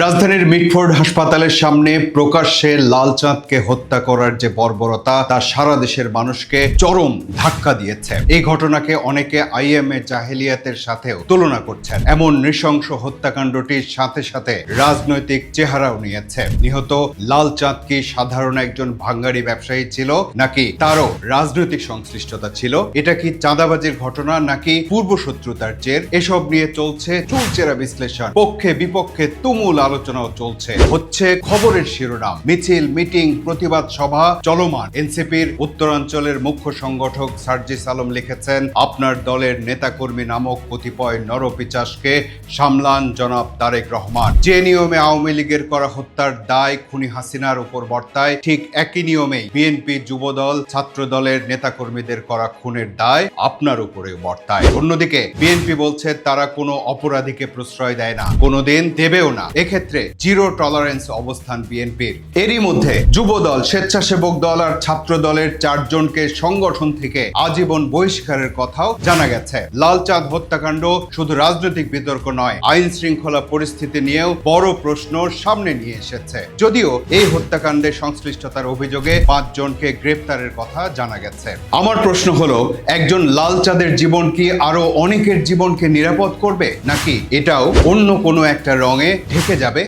রাজধানীর মিটফোর্ড হাসপাতালের সামনে প্রকাশ্যে লালচাঁদকে হত্যা করার যে বর্বরতা, তা সারা দেশের মানুষকে চরম ধাক্কা দিয়েছে। এই ঘটনাকে অনেকে আইএমএ জাহেলিয়াতের সাথেও তুলনা করছেন। এমন নৃশংস হত্যাকাণ্ডটির সাথে সাথে রাজনৈতিক চেহারাও নিয়েছে। নিহত লালচাঁদ কি সাধারণ একজন ভাঙ্গারি ব্যবসায়ী ছিল, নাকি তারও রাজনৈতিক সংশ্লিষ্টতা ছিল? এটা কি চাঁদাবাজির ঘটনা, নাকি পূর্বশত্রুতার জের? এসব নিয়ে চলছে চুলচেরা বিশ্লেষণ। পক্ষে বিপক্ষে তুমুল আলোচনাও চলছে। হচ্ছে খবরের শিরোনাম। মিছিল, মিটিং, প্রতিবাদ সভা চলমান। এনসিপির উত্তরাঞ্চলের মুখ্য সংগঠক সার্জিস আলম লিখেছেন, আপনার দলের নেতাকর্মী নামক কতিপয় নরপিচাসকে সামলান জনাব তারেক রহমান। যে নিয়মে আওয়ামী লীগের করা হত্যার দায় খুনি হাসিনার উপর বর্তায়, ঠিক একই নিয়মেই বিএনপি যুবদল ছাত্র দলের নেতাকর্মীদের করা খুনের দায় আপনার উপরে বর্তায়। অন্যদিকে বিএনপি বলছে, তারা কোনো অপরাধীকে প্রশ্রয় দেয় না। কোনোদিন দেবেও না। এক্ষেত্রে জিরো টলারেন্স অবস্থান বিএনপির। এরই মধ্যে যুবদল, স্বেচ্ছাসেবক দল আর ছাত্র দলের চারজনকে সংগঠন থেকে আজীবন বহিষ্কারের কথাও জানা গেছে। লালচাঁদ হত্যাকাণ্ড শুধু রাজনৈতিক বিতর্ক নয়, আইন শৃঙ্খলা পরিস্থিতি নিয়েও বড় প্রশ্ন সামনে নিয়ে এসেছে। যদিও এই হত্যাকাণ্ডে সংশ্লিষ্টতার অভিযোগে পাঁচজনকে গ্রেপ্তারের কথা জানা গেছে। আমার প্রশ্ন হলো, একজন লালচাঁদের জীবন কি আরও অনেকের জীবনকে নিরাপদ করবে, নাকি এটাও অন্য কোনো একটা রঙে ঢেকে যাবে